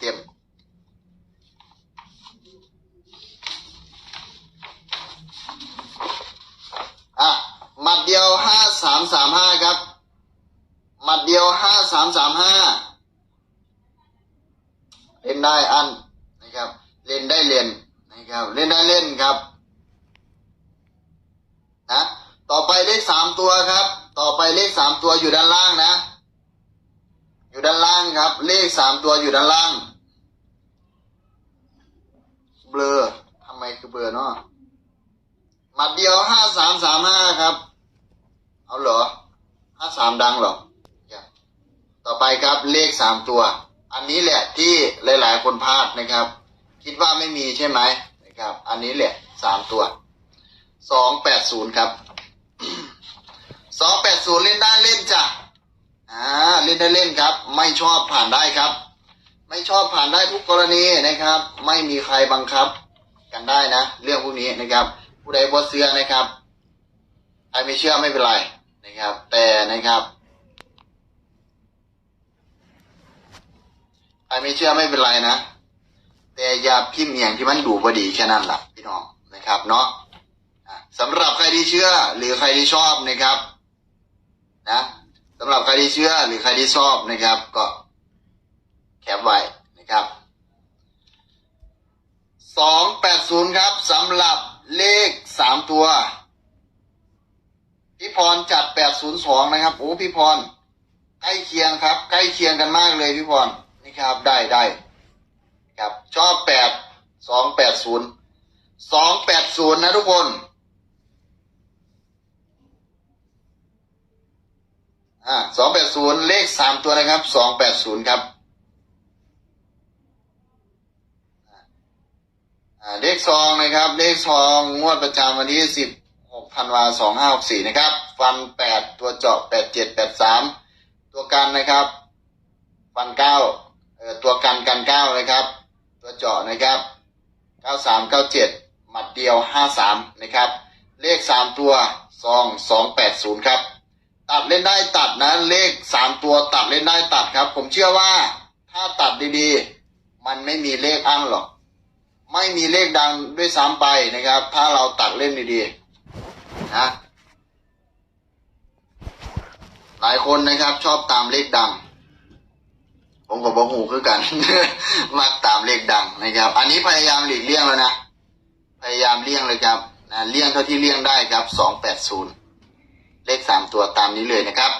เต็มอะหมัดเดียวห้าสามสามห้าครับ หมัดเดียวห้าสามสามห้าเล่นได้อันนะครับ เล่นได้เล่นนะครับ เล่นได้เล่นครับนะต่อไปเลขสามตัวครับ ต่อไปเลขสามตัวอยู่ด้านล่างนะ อยู่ด้านล่างครับ เลขสามตัวอยู่ด้านล่าง สามสามห้าครับ เอาเหรอห้าสามดังเหรอต่อไปครับเลขสามตัว อันนี้แหละที่หลาย ๆ คนพลาดนะครับ คิดว่าไม่มีใช่ไหมนะครับ อันนี้แหละสามตัวสองแปดศูนย์ครับสองแปดศูนย์เล่นได้เล่นจ้ะอ่าเล่นได้เล่นครับ ไม่ชอบผ่านได้ครับ ไม่ชอบผ่านได้ทุกกรณีนะครับ ไม่มีใครบังคับ กันได้นะ เรื่องพวกนี้นะครับ ผู้ใดบ่เชื่อนะครับ ใครไม่เชื่อไม่เป็นไรนะครับ แต่นะครับใครไม่เชื่อไม่เป็นไรนะ แต่อย่าพิมพ์อย่างที่มันดูบดีแค่นั้นแหละพี่น้องนะครับเนาะสำหรับใครที่เชื่อหรือใครที่ชอบนะครับนะสำหรับใครที่เชื่อหรือใครที่ชอบนะครับ ก็แคปไว้นะครับสองแปดศูนย์ครับสำหรับเลขสามตัว รจัดแปดศูนย์สองนะครับ โอ้พี่พร ใกล้เคียงครับ ใกล้เคียงกันมากเลยพี่พร นี่ครับ ได้ได้ครับ ชอบแปดสองแปดศูนย์สองแปดศูนย์นะทุกคนอ่าสองแปดศูนย์เลขสามตัวนะครับสองแปดศูนย์ครับอ่าเลขซองนะครับ เลขซองงวดประจำวันที่สิบหกธันวาสองห้าหกสี่นะครับ ฟันแปดตัวเจาะแปดเจ็ดแปดสามตัวกันนะครับ ฟันเก้าเออตัวกันกันเก้านะครับ ตัวเจาะนะครับเก้าสามเก้าเจ็ดหมัดเดียวห้าสามนะครับ เลขสามตัวซองสองแปดศูนย์ครับตัดเล่นได้ตัดนะเลขสามตัวตัดเล่นได้ตัดครับ ผมเชื่อว่าถ้าตัดดีๆ มันไม่มีเลขอั้นหรอก ไม่มีเลขดังด้วยซ้ำไปนะครับ ถ้าเราตัดเล่นดีๆนะ หลายคนนะครับ ชอบตามเลขดัง ผมกับบอกหูคือกัน มักตามเลขดังนะครับ อันนี้พยายามหลีกเลี่ยงแล้วนะ พยายามเลี่ยงเลยครับนะเลี่ยงเท่าที่เลี่ยงได้ครับสองแปดศูนย์เลขสามตัวตามนี้เลยนะครับ